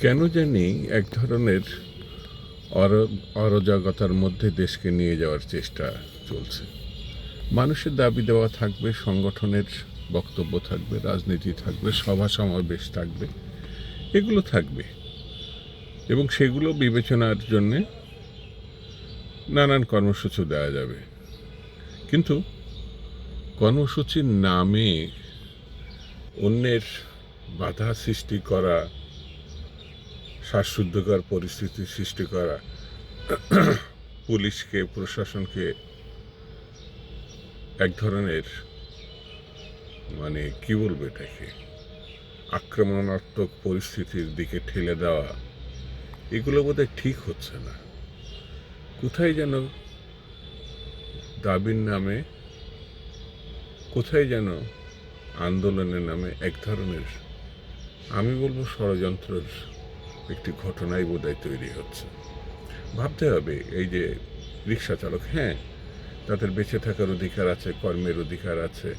কেন জানি এক ধরনের অর- অরাজকতার মধ্যে দেশকে নিয়ে যাওয়ার চেষ্টা চলছে। মানুষের দাবি দেওয়া থাকবে, সংগঠনের বক্তব্য থাকবে, রাজনীতি থাকবে, সভা সমাবেশ থাকবে, এগুলো থাকবে। এবং সেগুলো বিবেচনার জন্যে নানান কর্মসূচি দেওয়া যাবে। কিন্তু কর্মসূচির নামে অন্যের বাধা সৃষ্টি করা শ্বাসরুদ্ধকর পরিস্থিতি সৃষ্টি করা। পুলিশকে, প্রশাসনকে এক ধরনের মানে কি বলব এটাকে? আক্রমণাত্মক পরিস্থিতির দিকে ঠেলে দেওয়া, এগুলো বোধহয় ঠিক হচ্ছে না। কোথায় যেন দাবির নামে, কোথায় যেন আন্দোলনের নামে এক ধরনের, আমি বলব ষড়যন্ত্রের একটি ঘটনাই বোধহয় তৈরি হচ্ছে। ভাবতে হবে, এই যে রিক্সা চালক হ্যাঁ তাদের বেঁচে থাকার অধিকার আছে, কর্মের অধিকার আছে।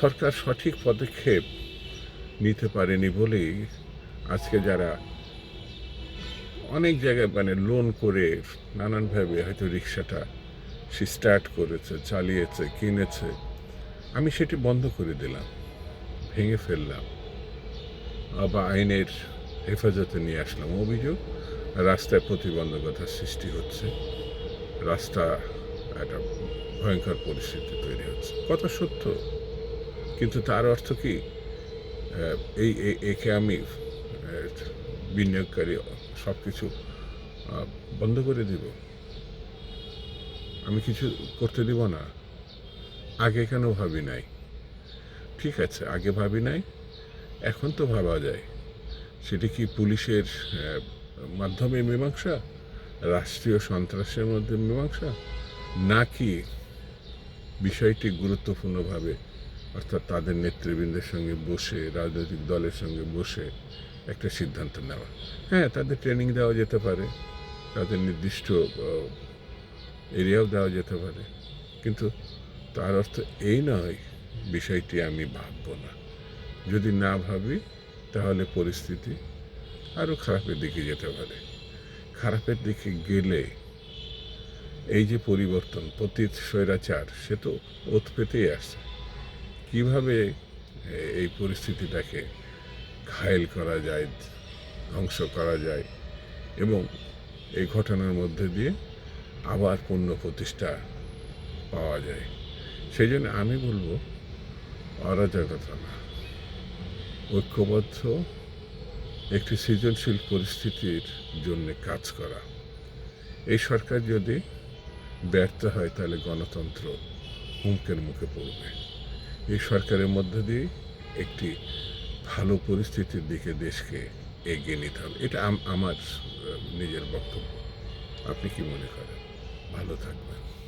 সরকার সঠিক পদক্ষেপ নিতে পারেনি বলেই আজকে যারা অনেক জায়গায় মানে লোন করে নানানভাবে হয়তো রিক্সাটা সে স্টার্ট করেছে, চালিয়েছে, কিনেছে, আমি সেটি বন্ধ করে দিলাম, ভেঙে ফেললাম। বা আইনের হেফাজতে নিয়ে আসলাম অভিযোগ। রাস্তায় প্রতিবন্ধকতা সৃষ্টি হচ্ছে। রাস্তা একটা ভয়ঙ্কর পরিস্থিতি তৈরি হচ্ছে। কথা সত্য। কিন্তু তার অর্থ কি? এই একে আমি বিনিয়োগকারী সব কিছু বন্ধ করে দিব। আমি কিছু করতে দিব না। আগে কেন ভাবি নাই? ঠিক আছে, আগে ভাবি নাই। এখন তো ভাবা যায়। সেটি কি পুলিশের মাধ্যমে মীমাংসা? রাষ্ট্রীয় সন্ত্রাসের মধ্যে মীমাংসা? নাকি বিষয়টি গুরুত্বপূর্ণভাবে, অর্থাৎ তাদের নেতৃবৃন্দের সঙ্গে বসে, রাজনৈতিক দলের সঙ্গে বসে একটা সিদ্ধান্ত নেওয়া? হ্যাঁ তাদের ট্রেনিং দেওয়া যেতে পারে, তাদের নির্দিষ্ট এরিয়াও দেওয়া যেতে পারে। কিন্তু তার অর্থ এই নয়, বিষয়টি আমি ভাবব না। যদি না ভাবি তাহলে পরিস্থিতি আরও খারাপের দিকে যেতে পারে। খারাপের দিকে গেলে এই যে পরিবর্তন, পতীত স্বৈরাচার, সে তো ওত পেতেই আসছে। কীভাবে এই পরিস্থিতিটাকে ঘায়েল করা যায়, ধ্বংস করা যায় এবং এই ঘটনার মধ্যে দিয়ে আবার পূর্ণ প্রতিষ্ঠা পাওয়া যায়? সেই জন্য আমি বলব, অরাজকতা না। ঐক্যবদ্ধ, একটি সৃজনশীল পরিস্থিতির জন্য কাজ করা। এই সরকার যদি ব্যর্থ হয়, তাহলে গণতন্ত্র হুমকের মুখে পড়বে। এই সরকারের মধ্য দিয়ে একটি ভালো পরিস্থিতির দিকে দেশকে এগিয়ে নিতে হবে। এটা আমার নিজের বক্তব্য। আপনি কি মনে করেন? ভালো থাকবেন।